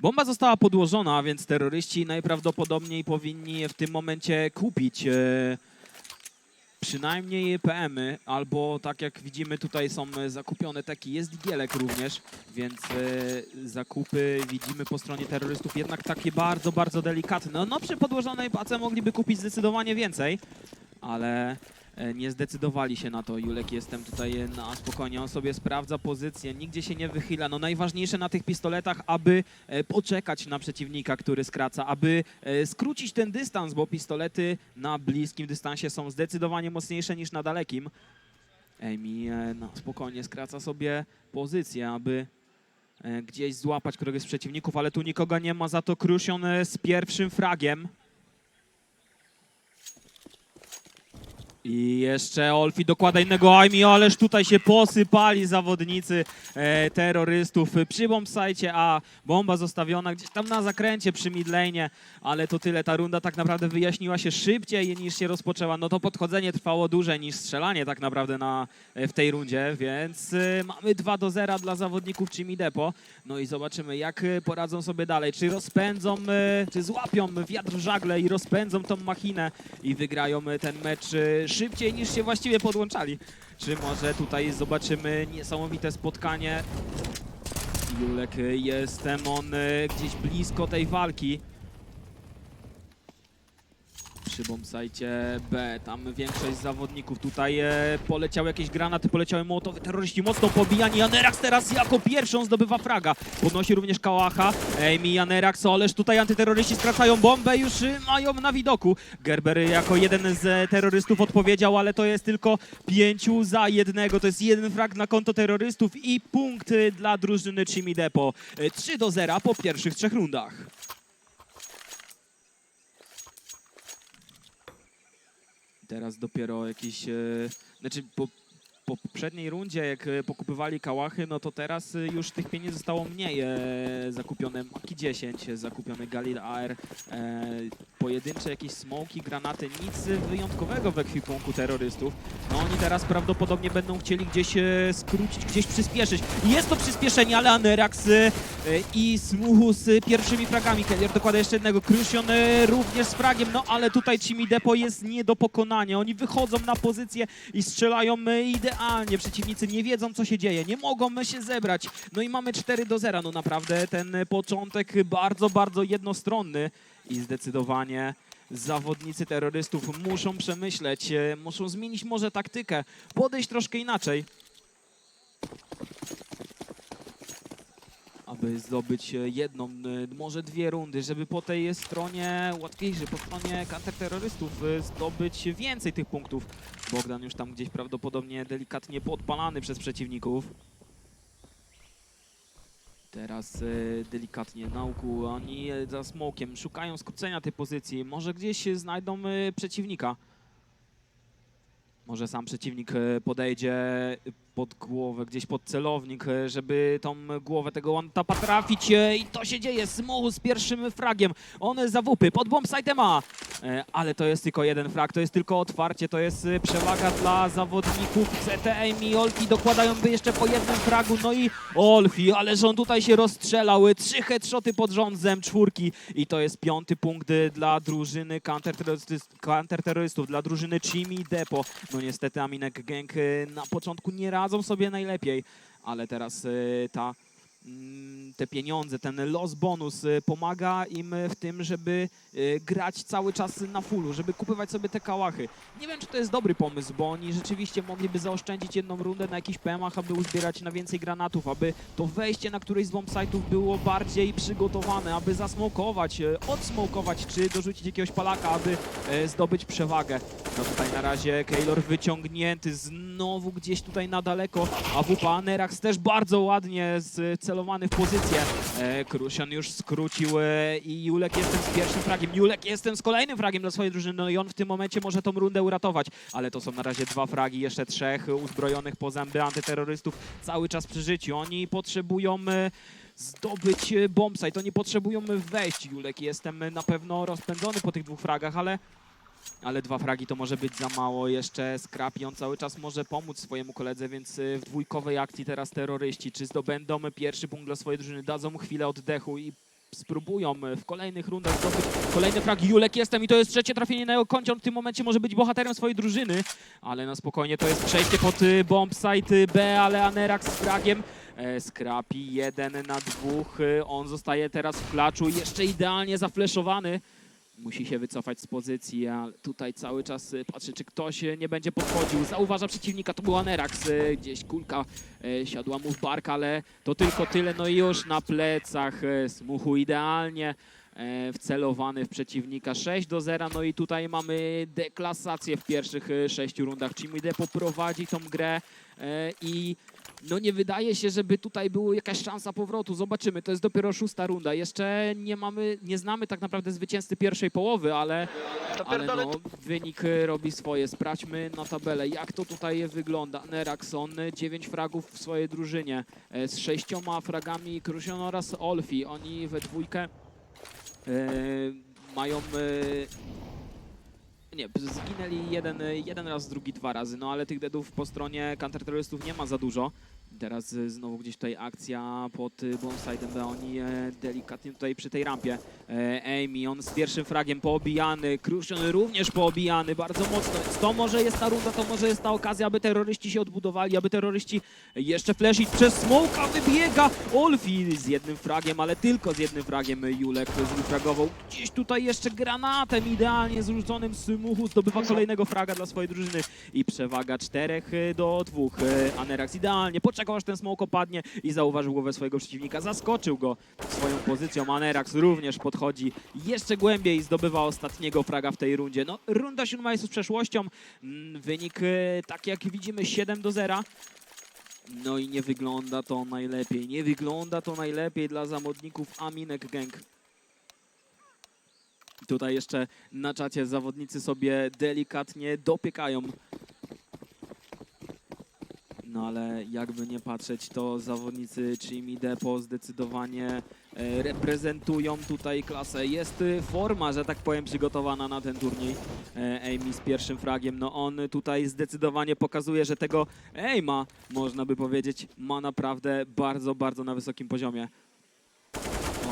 Bomba została podłożona, więc terroryści najprawdopodobniej powinni w tym momencie kupić e, przynajmniej PM-y, albo tak jak widzimy tutaj są zakupione taki, jest digielek również, więc e, zakupy widzimy po stronie terrorystów jednak takie bardzo, bardzo delikatne. No, no przy podłożonej pace mogliby kupić zdecydowanie więcej, ale nie zdecydowali się na to. Julek jestem tutaj e, na spokojnie, on sobie sprawdza pozycję, nigdzie się nie wychyla. No najważniejsze na tych pistoletach, aby e, poczekać na przeciwnika, który skraca, aby e, skrócić ten dystans, bo pistolety na bliskim dystansie są zdecydowanie mocniejsze niż na dalekim. Amy e, no, spokojnie skraca sobie pozycję, aby e, gdzieś złapać któregoś z przeciwników, ale tu nikogo nie ma, za to Krusion e, z pierwszym fragiem. I jeszcze Olfi dokłada innego Aimi, ależ tutaj się posypali zawodnicy e, terrorystów przy bombsite, a bomba zostawiona gdzieś tam na zakręcie przy midlane, ale to tyle, ta runda tak naprawdę wyjaśniła się szybciej niż się rozpoczęła, no to podchodzenie trwało dłużej niż strzelanie tak naprawdę na, e, w tej rundzie, więc e, mamy 2 do 0 dla zawodników Chimi Depo, no i zobaczymy jak e, poradzą sobie dalej, czy rozpędzą, e, czy złapią wiatr w żagle i rozpędzą tą machinę i wygrają e, ten mecz e, szybciej niż się właściwie podłączali. Czy może tutaj zobaczymy niesamowite spotkanie. Julek e, jest on e, gdzieś blisko tej walki. Przy bombsajcie B, tam większość zawodników. Tutaj e, poleciały jakieś granaty, poleciały mołotowy, terroryści mocno pobijani. Janerax teraz jako pierwszą zdobywa fraga. Podnosi również Kałacha. Amy Janerax, ależ tutaj antyterroryści skracają bombę, już y, mają na widoku. Gerber jako jeden z terrorystów odpowiedział, ale to jest tylko pięciu za jednego. To jest jeden frag na konto terrorystów i punkt y, dla drużyny Chimi Depo. Y, 3 do 0 po pierwszych trzech rundach. Teraz dopiero jakiś, e, znaczy po, po poprzedniej rundzie, jak e, pokupywali kałachy, no to teraz e, już tych pieniędzy zostało mniej. E, zakupione Maki 10, e, zakupione Galil AR, e, pojedyncze jakieś smoki, granaty, nic wyjątkowego w ekwipunku terrorystów. No oni teraz prawdopodobnie będą chcieli gdzieś e, skrócić, gdzieś przyspieszyć. Jest to przyspieszenie, ale Anerax e, i Smuhu z pierwszymi fragami. Kellier dokłada jeszcze jednego, Crucion e, również z fragiem, no ale tutaj Chimi Depo jest nie do pokonania. Oni wychodzą na pozycję i strzelają e, idealnie. Przeciwnicy nie wiedzą, co się dzieje, nie mogą e, się zebrać. No i mamy 4 do 0. No naprawdę ten początek bardzo, bardzo jednostronny i zdecydowanie zawodnicy terrorystów muszą przemyśleć, e, muszą zmienić może taktykę, podejść troszkę inaczej. Aby zdobyć e, jedną, e, może dwie rundy, żeby po tej stronie łatwiejszej, po stronie counterterrorystów e, zdobyć więcej tych punktów. Bogdan już tam gdzieś prawdopodobnie delikatnie podpalany przez przeciwników. Teraz delikatnie na łuku, oni za smokiem szukają skrócenia tej pozycji. Może gdzieś znajdą przeciwnika. Może sam przeciwnik e, podejdzie pod głowę, gdzieś pod celownik, e, żeby tą głowę tego one-tapa trafić e, i to się dzieje. Smuchu z pierwszym fragiem. On za wupy, pod bombsite ma. Ale to jest tylko jeden frag, to jest tylko otwarcie, to jest przewaga dla zawodników CTM i Olfi dokładają by jeszcze po jednym fragu, no i Olfi, ależ on tutaj się rozstrzelał, trzy headshoty pod rząd zem czwórki i to jest piąty punkt dla drużyny counterterrorystów, counterterrorystów dla drużyny Chimi Depo. No niestety Aminek Gang e, na początku nie radzą sobie najlepiej, ale teraz e, ta te pieniądze, ten los bonus e, pomaga im w tym, żeby e, grać cały czas na fullu, żeby kupywać sobie te kałachy. Nie wiem, czy to jest dobry pomysł, bo oni rzeczywiście mogliby zaoszczędzić jedną rundę na jakichś PM-ach, aby uzbierać na więcej granatów, aby to wejście na któryś z bombsite'ów było bardziej przygotowane, aby zasmokować, e, odsmokować, czy dorzucić jakiegoś palaka, aby e, zdobyć przewagę. No tutaj na razie Keylor wyciągnięty, znowu gdzieś tutaj na daleko, a Nerax też bardzo ładnie celowany w pozycję. E, Krusian już skrócił e, i Julek jestem z pierwszym fragiem. Julek jestem z kolejnym fragiem dla swojej drużyny, no i on w tym momencie może tą rundę uratować. Ale to są na razie dwa fragi, jeszcze trzech uzbrojonych po zęby antyterrorystów cały czas przy życiu. Oni potrzebują e, zdobyć bombsite, oni potrzebują wejść. Julek jestem na pewno rozpędzony po tych dwóch fragach, ale ale dwa fragi to może być za mało. Jeszcze Scrappy, on cały czas może pomóc swojemu koledze, więc y, w dwójkowej akcji teraz terroryści. Czy zdobędą pierwszy punkt dla swojej drużyny, dadzą mu chwilę oddechu i spróbują w kolejnych rundach zdobyć kolejny frag. Julek jestem i to jest trzecie trafienie na jego koncie. On w tym momencie może być bohaterem swojej drużyny, ale na spokojnie to jest przejście pod y, bombsite y, B, ale Anerax z fragiem. E, Skrapi jeden na dwóch. y, On zostaje teraz w klaczu, jeszcze idealnie zafleszowany. Musi się wycofać z pozycji, a tutaj cały czas y, patrzy, czy ktoś y, nie będzie podchodził. Zauważa przeciwnika, to był Anerax. y, Gdzieś kulka siadła mu w bark, ale to tylko tyle. No i już na plecach Smuchu idealnie wcelowany w przeciwnika 6 do 0. No i tutaj mamy deklasację w pierwszych sześciu rundach. Chimide poprowadzi tą grę i no nie wydaje się, żeby tutaj była jakaś szansa powrotu. Zobaczymy, to jest dopiero szósta runda. Jeszcze nie mamy, nie znamy tak naprawdę zwycięzcy pierwszej połowy, ale, ale no, wynik robi swoje. Sprawdźmy na tabelę, jak to tutaj wygląda. Neraxon, 9 fragów w swojej drużynie, e, z sześcioma fragami Krusion oraz Olfi. Oni we dwójkę e, mają... E, nie, zginęli jeden, jeden raz, drugi dwa razy, no ale tych deadów po stronie counterterrorystów nie ma za dużo. Teraz y, znowu gdzieś tutaj akcja pod y, bombside'em, bo oni e, delikatnie tutaj przy tej rampie. E, Amy, on z pierwszym fragiem poobijany, Crucian również poobijany bardzo mocno. To może jest ta runda, to może jest ta okazja, aby terroryści się odbudowali, aby terroryści jeszcze flashić przez smoka wybiega Olfi z jednym fragiem, ale tylko z jednym fragiem Julek zrefragował. Gdzieś tutaj jeszcze granatem idealnie zrzuconym z muchu zdobywa kolejnego fraga dla swojej drużyny i przewaga czterech y, do dwóch. Y, Anerax idealnie poczekał aż ten smoke opadnie i zauważył głowę swojego przeciwnika, zaskoczył go swoją pozycją. Anerax również podchodzi jeszcze głębiej i zdobywa ostatniego fraga w tej rundzie. No, runda siódma już przeszłością. Mm, Wynik, y, tak jak widzimy, 7 do 0. No i nie wygląda to najlepiej. Nie wygląda to najlepiej dla zawodników Aminek Gang. Tutaj jeszcze na czacie zawodnicy sobie delikatnie dopiekają. No ale jakby nie patrzeć, to zawodnicy Jimmy Depo zdecydowanie e, reprezentują tutaj klasę. Jest y, forma, że tak powiem, przygotowana na ten turniej. E, Amy z pierwszym fragiem, no on tutaj zdecydowanie pokazuje, że tego Aima, można by powiedzieć, ma naprawdę bardzo, bardzo na wysokim poziomie.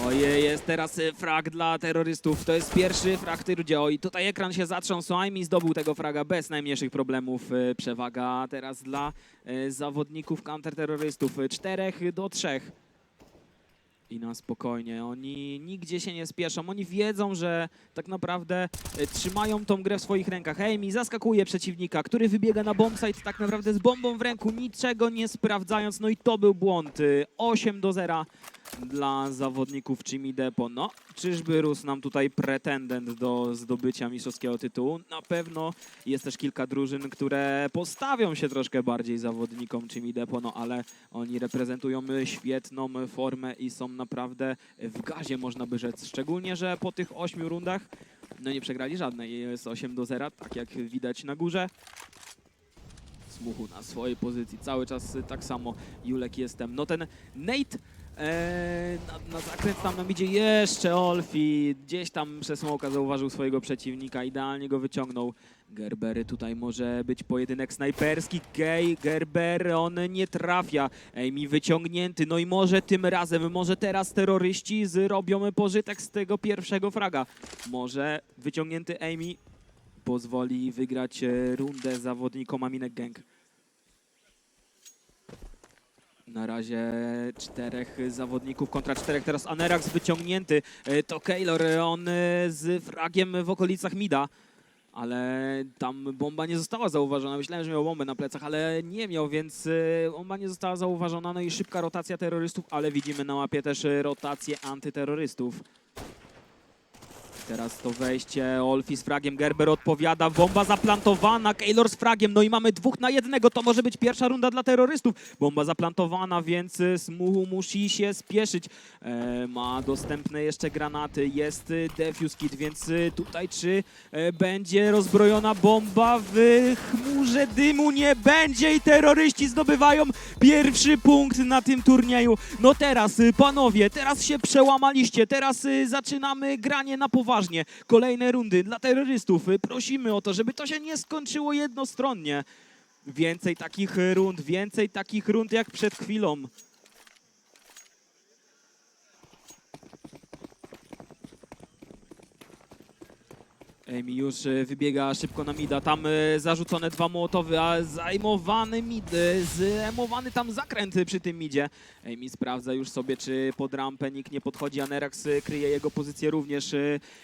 Ojej, jest teraz y, frag dla terrorystów. To jest pierwszy frag rundzie. Oj, tutaj ekran się zatrząsł. Amy zdobył tego fraga bez najmniejszych problemów. Y, Przewaga teraz dla y, zawodników counterterrorystów. Y, Czterech do trzech. I na spokojnie. Oni nigdzie się nie spieszą. Oni wiedzą, że tak naprawdę trzymają tą grę w swoich rękach. Amy zaskakuje przeciwnika, który wybiega na bombsite tak naprawdę z bombą w ręku, niczego nie sprawdzając. No i to był błąd. Y, 8 do 0 dla zawodników Jimmy Depo. No, czyżby rósł nam tutaj pretendent do zdobycia mistrzowskiego tytułu? Na pewno jest też kilka drużyn, które postawią się troszkę bardziej zawodnikom Jimmy Depo, no ale oni reprezentują świetną formę i są naprawdę w gazie, można by rzec. Szczególnie, że po tych ośmiu rundach no nie przegrali żadnej. Jest 8 do 0, tak jak widać na górze. Smuchu na swojej pozycji, cały czas tak samo. Julek jestem. No ten Nate Eee, na, zakręt tam nam idzie jeszcze Olfi. Gdzieś tam przez smoka zauważył swojego przeciwnika, idealnie go wyciągnął. Gerbery tutaj może być pojedynek snajperski. Gej, Gerber, on nie trafia. Amy wyciągnięty, no i może tym razem, może teraz terroryści zrobią pożytek z tego pierwszego fraga. Może wyciągnięty Amy pozwoli wygrać e, rundę zawodnikom Aminek Gang. Na razie czterech zawodników kontra czterech. Teraz Anerax wyciągnięty. E, To Keylor, on e, z fragiem w okolicach Mida. Ale tam bomba nie została zauważona. Myślałem, że miał bombę na plecach, ale nie miał, więc e, bomba nie została zauważona. No i szybka rotacja terrorystów, ale widzimy na mapie też rotację antyterrorystów. Teraz to wejście, Olfi z fragiem, Gerber odpowiada, bomba zaplantowana, Keylor z fragiem, no i mamy dwóch na jednego, to może być pierwsza runda dla terrorystów. Bomba zaplantowana, więc Smuhu musi się spieszyć. E, ma dostępne jeszcze granaty, jest y, defuse kit, więc y, tutaj czy e, będzie rozbrojona bomba w chmurze dymu? Nie będzie i terroryści zdobywają pierwszy punkt na tym turnieju. No teraz, panowie, teraz się przełamaliście, teraz zaczynamy granie na poważnie. Kolejne rundy dla terrorystów. Prosimy o to, żeby to się nie skończyło jednostronnie. Więcej takich rund, więcej takich rund jak przed chwilą. Amy już e, wybiega szybko na mida, tam e, zarzucone dwa mołotowy, a zajmowany mid, e, zajmowany tam zakręt przy tym midzie. Amy sprawdza już sobie, czy pod rampę nikt nie podchodzi, a kryje jego pozycję również.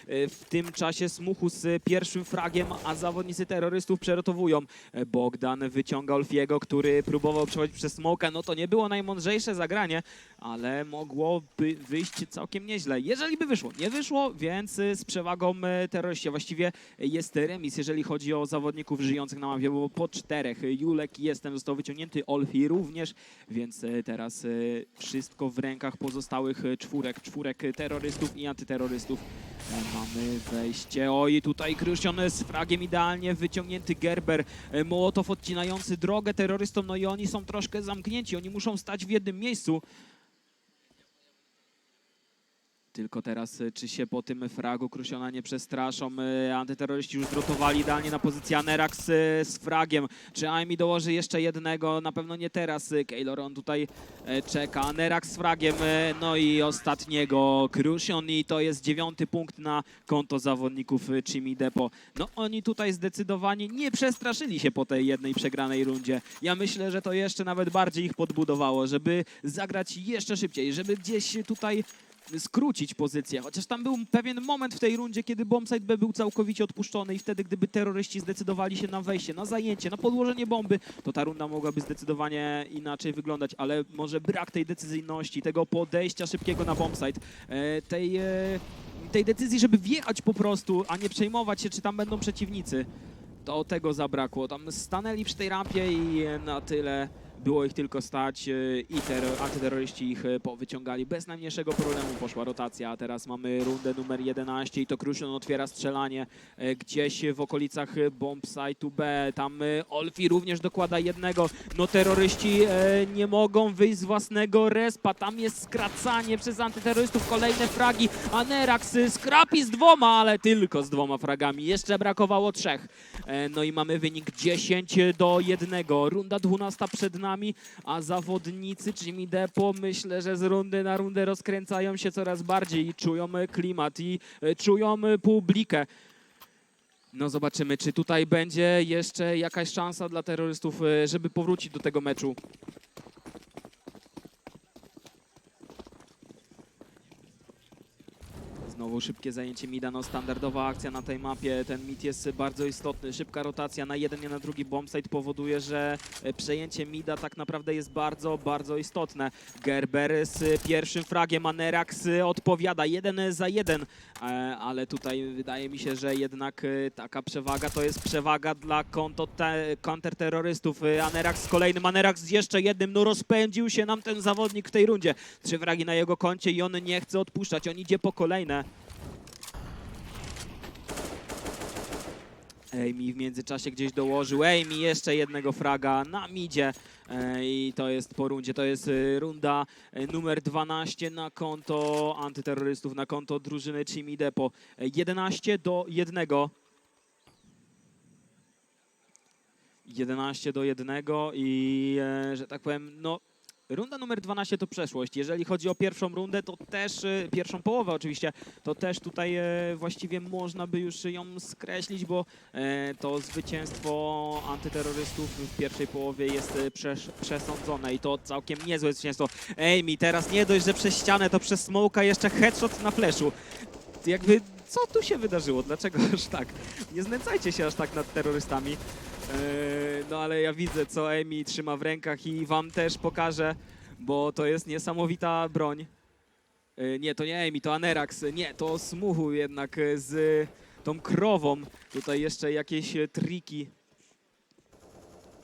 W tym czasie Smuchu z pierwszym fragiem, a zawodnicy terrorystów przerotowują. Bogdan wyciąga Olfiego, który próbował przechodzić przez smoka. No to nie było najmądrzejsze zagranie, ale mogłoby wyjść całkiem nieźle. Jeżeli by wyszło, nie wyszło, więc z przewagą terroryści. Właściwie jest remis, jeżeli chodzi o zawodników żyjących na mapie, bo po czterech. Julek jestem, został wyciągnięty, Olfi również, więc y, teraz y, wszystko w rękach pozostałych y, czwórek, czwórek terrorystów i antyterrorystów. E, Mamy wejście. Oj, tutaj Krystian z fragiem idealnie wyciągnięty Gerber. E, Mołotow odcinający drogę terrorystom, no i oni są troszkę zamknięci. Oni muszą stać w jednym miejscu. Tylko teraz, e, czy się po tym fragu Krusiona nie przestraszą? E, Antyterroryści już drotowali idealnie na pozycję Anerax e, z fragiem. Czy Aimi dołoży jeszcze jednego? Na pewno nie teraz. Keylor on tutaj czeka. Anerax z fragiem, no i ostatniego Krusion i to jest dziewiąty punkt na konto zawodników Chimi Depo. No oni tutaj zdecydowanie nie przestraszyli się po tej jednej przegranej rundzie. Ja myślę, że to jeszcze nawet bardziej ich podbudowało, żeby zagrać jeszcze szybciej, żeby gdzieś tutaj skrócić pozycję, chociaż tam był pewien moment w tej rundzie, kiedy bombsite B był całkowicie odpuszczony i wtedy, gdyby terroryści zdecydowali się na wejście, na zajęcie, na podłożenie bomby, to ta runda mogłaby zdecydowanie inaczej wyglądać, ale może brak tej decyzyjności, tego podejścia szybkiego na bombsite, e, tej, e, tej decyzji, żeby wjechać po prostu, a nie przejmować się, czy tam będą przeciwnicy. To tego zabrakło. Tam stanęli przy tej rampie i na tyle było ich tylko stać e, i terror, antyterroryści ich e, powyciągali. Bez najmniejszego problemu poszła rotacja, a teraz mamy rundę numer 11 i to Kruszyn otwiera strzelanie e, gdzieś w okolicach bombsite'u B. Tam Olfi również dokłada jednego. No terroryści nie mogą wyjść z własnego respa. Tam jest skracanie przez antyterrorystów, kolejne fragi. Anerax skrapi z dwoma, ale tylko z dwoma fragami. Jeszcze brakowało trzech. No i mamy wynik 10 do 1. Runda 12 przed nami, a zawodnicy Jimmy Depo myślę, że z rundy na rundę rozkręcają się coraz bardziej i czują klimat i e, czują publikę. No zobaczymy, czy tutaj będzie jeszcze jakaś szansa dla terrorystów, e, żeby powrócić do tego meczu. Znowu szybkie zajęcie mida, no standardowa akcja na tej mapie, ten mid jest bardzo istotny, szybka rotacja na jeden, nie na drugi bombsite powoduje, że e, przejęcie mida tak naprawdę jest bardzo, bardzo istotne. Gerber z pierwszym fragiem, Anerax odpowiada jeden za jeden, e, ale tutaj wydaje mi się, że jednak e, taka przewaga to jest przewaga dla kontrterrorystów. Anerax z kolejnym, Anerax z jeszcze jednym, no rozpędził się nam ten zawodnik w tej rundzie. Trzy fragi na jego koncie i on nie chce odpuszczać, on idzie po kolejne. Amy w międzyczasie gdzieś dołożył. Amy jeszcze jednego fraga na midzie. I to jest po rundzie. To jest e, runda e, numer 12 na konto antyterrorystów, na konto drużyny Chimi Depo. E, 11 do 1. 11 do 1 i e, że tak powiem, no runda numer 12 to przeszłość. Jeżeli chodzi o pierwszą rundę, to też, e, pierwszą połowę oczywiście, to też tutaj e, właściwie można by już ją skreślić, bo e, to zwycięstwo antyterrorystów w pierwszej połowie jest przesz- przesądzone i to całkiem niezłe zwycięstwo. Amy teraz nie dość, że przez ścianę, to przez smoka jeszcze headshot na flashu. Jakby, co tu się wydarzyło? Dlaczego aż tak? Nie znęcajcie się aż tak nad terrorystami. Eee, no ale ja widzę, co Amy trzyma w rękach i wam też pokażę, bo to jest niesamowita broń. Eee, nie, to nie Amy, to Anerax. Nie, to Smuchu jednak z tą krową. Tutaj jeszcze jakieś triki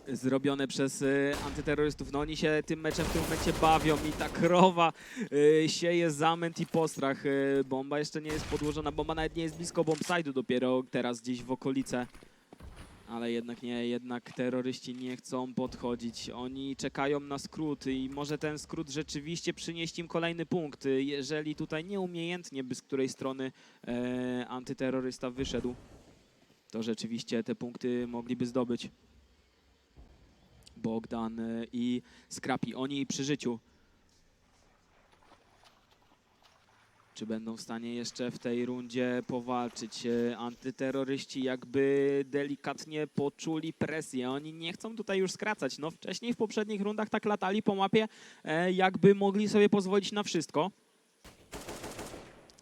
zrobione przez e, antyterrorystów. No oni się tym meczem w tym momencie bawią i ta krowa sieje zamęt i postrach. Bomba jeszcze nie jest podłożona, bomba nawet nie jest blisko bombside'u dopiero teraz gdzieś w okolice. Ale jednak nie, jednak terroryści nie chcą podchodzić. Oni czekają na skrót i może ten skrót rzeczywiście przynieść im kolejny punkt. Jeżeli tutaj nieumiejętnie by z której strony e, antyterrorysta wyszedł, to rzeczywiście te punkty mogliby zdobyć. Bogdan e, i Skrapi, oni przy życiu. Czy będą w stanie jeszcze w tej rundzie powalczyć? E, Antyterroryści jakby delikatnie poczuli presję. Oni nie chcą tutaj już skracać. No wcześniej w poprzednich rundach tak latali po mapie, e, jakby mogli sobie pozwolić na wszystko.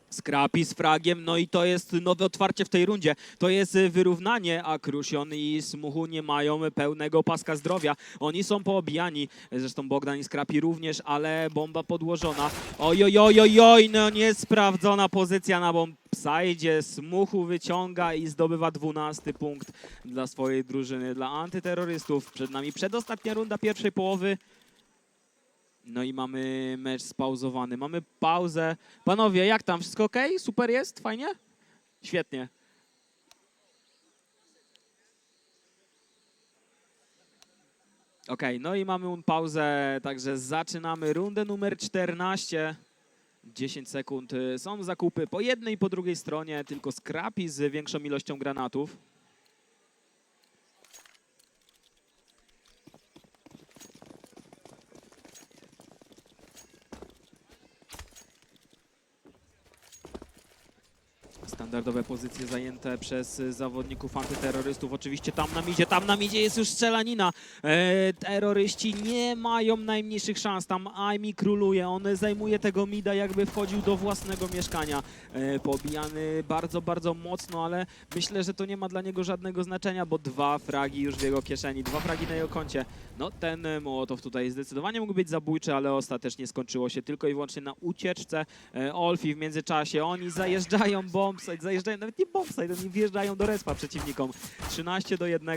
Skrapi z fragiem, no i to jest nowe otwarcie w tej rundzie. To jest y, wyrównanie, a Krusion i Smuchu nie mają pełnego paska zdrowia. Oni są poobijani, zresztą Bogdan i Skrapi również, ale bomba podłożona. Oj, oj, oj, oj, oj, no niesprawdzona pozycja na bombsajdzie. Smuchu wyciąga i zdobywa 12 punkt dla swojej drużyny, dla antyterrorystów. Przed nami przedostatnia runda pierwszej połowy. No i mamy mecz spauzowany. Mamy pauzę. Panowie, jak tam? Wszystko ok? Super jest? Fajnie? Świetnie. Ok, no i mamy pauzę, także zaczynamy rundę numer 14. 10 sekund. y, Są zakupy po jednej i po drugiej stronie, tylko skrapi z większą ilością granatów. Pozycje zajęte przez y, zawodników antyterrorystów. Oczywiście tam na midzie, tam na midzie jest już strzelanina. E, terroryści nie mają najmniejszych szans. Tam Aimi króluje. On zajmuje tego mida, jakby wchodził do własnego mieszkania. E, pobijany bardzo, bardzo mocno, ale myślę, że to nie ma dla niego żadnego znaczenia, bo dwa fragi już w jego kieszeni, dwa fragi na jego koncie. No ten e, Mołotow tutaj zdecydowanie mógł być zabójczy, ale ostatecznie skończyło się tylko i wyłącznie na ucieczce. E, Olfi w międzyczasie, oni zajeżdżają bombsite, zajeżdżają, nawet nie bombsite, oni wjeżdżają do respa przeciwnikom. 13 do 1.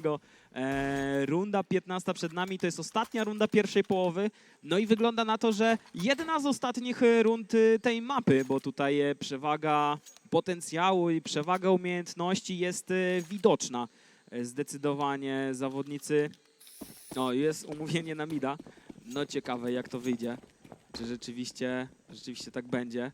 E, runda 15 przed nami, to jest ostatnia runda pierwszej połowy. No i wygląda na to, że jedna z ostatnich e, rund e, tej mapy, bo tutaj e, przewaga potencjału i przewaga umiejętności jest widoczna. Zdecydowanie zawodnicy no, jest umówienie na mida. No ciekawe jak to wyjdzie. Czy rzeczywiście, rzeczywiście tak będzie.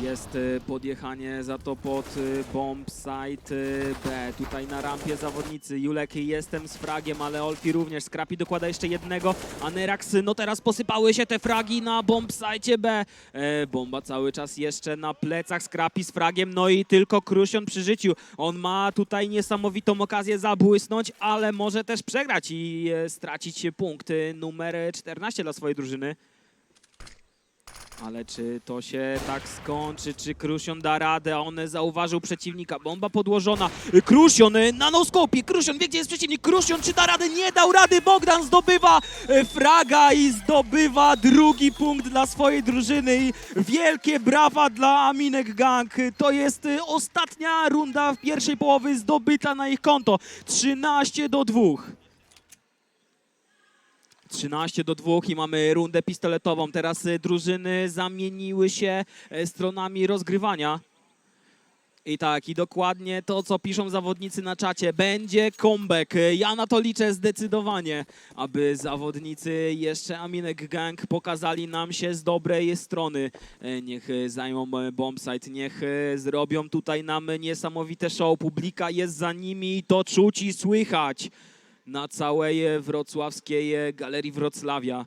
Jest y, podjechanie za to pod y, bomb site y, B. Tutaj na rampie zawodnicy. Julek jestem z fragiem, ale Olfi również. Skrapi dokłada jeszcze jednego. A Nerax, no teraz posypały się te fragi na bomb site B. E, bomba cały czas jeszcze na plecach. Skrapi z fragiem, no i tylko Krusion przy życiu. On ma tutaj niesamowitą okazję zabłysnąć, ale może też przegrać i e, stracić punkt numer 14 dla swojej drużyny. Ale czy to się tak skończy? Czy Krusion da radę? On zauważył przeciwnika. Bomba podłożona. Krusion na noskopie. Krusion wie, gdzie jest przeciwnik. Krusion czy da radę? Nie dał rady. Bogdan zdobywa y, fraga i zdobywa drugi punkt dla swojej drużyny. I wielkie brawa dla Aminek Gang. To jest y, ostatnia runda w pierwszej połowy zdobyta na ich konto. 13 do 2. 13 do 2 i mamy rundę pistoletową. Teraz y, drużyny zamieniły się e, stronami rozgrywania. I tak, i dokładnie to, co piszą zawodnicy na czacie. Będzie comeback. Ja na to liczę zdecydowanie, aby zawodnicy jeszcze Aminek Gang pokazali nam się z dobrej strony. E, Niech e, zajmą e, bombsite, niech zrobią tutaj nam niesamowite show. Publika jest za nimi i to czuć i słychać na całej e, wrocławskiej e, galerii Wrocławia.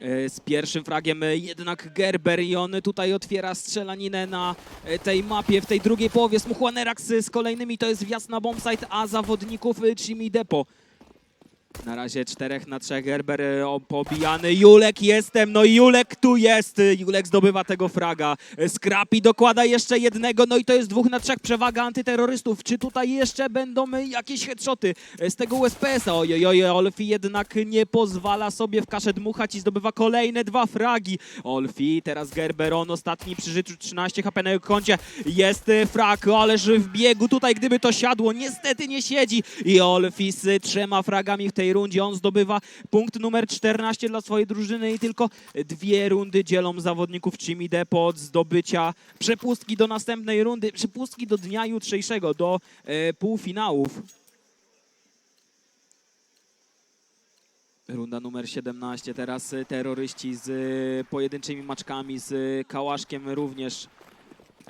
E, Z pierwszym fragiem jednak Gerber i on tutaj otwiera strzelaninę na tej mapie. W tej drugiej połowie Smuchwanerax z kolejnymi to jest wjazd na bombsite, a zawodników Jimmy Depo. Na razie czterech na trzech Gerber e, pobijany. Julek jestem, no Julek tu jest. Julek zdobywa tego fraga. E, Skrapi dokłada jeszcze jednego, no i to jest dwóch na trzech przewaga antyterrorystów. Czy tutaj jeszcze będą e, jakieś headshoty z tego USPS-a? Ojoj, Olfi jednak nie pozwala sobie w kaszę dmuchać i zdobywa kolejne dwa fragi. Olfi, teraz Gerber, on ostatni przy życiu 13 HP na koncie. Jest frag, ależ w biegu tutaj, gdyby to siadło, niestety nie siedzi. I Olfi z trzema fragami w tej rundzie, on zdobywa punkt numer 14 dla swojej drużyny i tylko dwie rundy dzielą zawodników Jimmy Depo od zdobycia przepustki do następnej rundy, przepustki do dnia jutrzejszego, do e, półfinałów. Runda numer 17. Teraz y, terroryści z y, pojedynczymi maczkami, z kałaszkiem również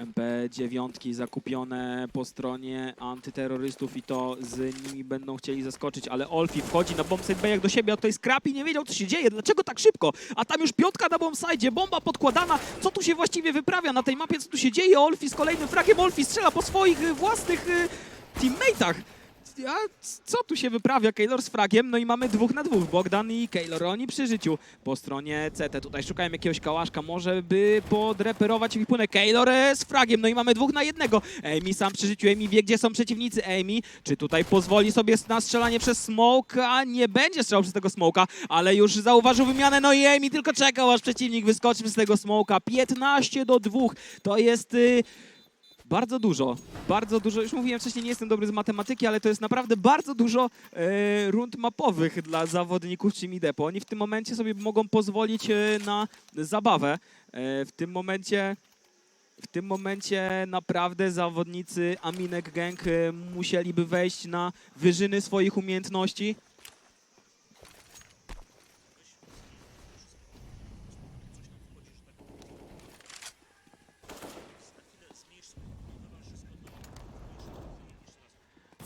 MP9 zakupione po stronie antyterrorystów i to z nimi będą chcieli zaskoczyć, ale Olfi wchodzi na bombsite B jak do siebie, a tutaj Scrappy nie wiedział co się dzieje, dlaczego tak szybko, a tam już piątka na bombsite, bomba podkładana, co tu się właściwie wyprawia na tej mapie, co tu się dzieje, Olfi z kolejnym fragiem, Olfi strzela po swoich y, własnych y, teammateach. A co tu się wyprawia? Keylor z fragiem, no i mamy dwóch na dwóch. Bogdan i Keylor, oni przy życiu. Po stronie CT tutaj szukają jakiegoś kałaszka, może by podreperować wipunę. Keylor e, z fragiem, no i mamy dwóch na jednego. Amy sam przy życiu, Amy wie, gdzie są przeciwnicy. Amy, czy tutaj pozwoli sobie na strzelanie przez smoke, a nie będzie strzelał przez tego smoka, ale już zauważył wymianę, no i Amy tylko czekał, aż przeciwnik wyskoczy z tego smoka. 15 do 2, to jest... Y bardzo dużo, bardzo dużo. Już mówiłem wcześniej, nie jestem dobry z matematyki, ale to jest naprawdę bardzo dużo e, rund mapowych dla zawodników Team Depo. Oni w tym momencie sobie mogą pozwolić e, na zabawę. E, w tym momencie. W tym momencie naprawdę zawodnicy Aminek Gang e, musieliby wejść na wyżyny swoich umiejętności.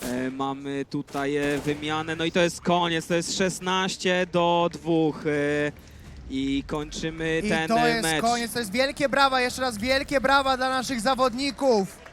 E, Mamy tutaj e, wymianę, no i to jest koniec, to jest 16 do 2 e, i kończymy I ten to e, jest mecz. koniec, to jest wielkie brawa, jeszcze raz wielkie brawa dla naszych zawodników.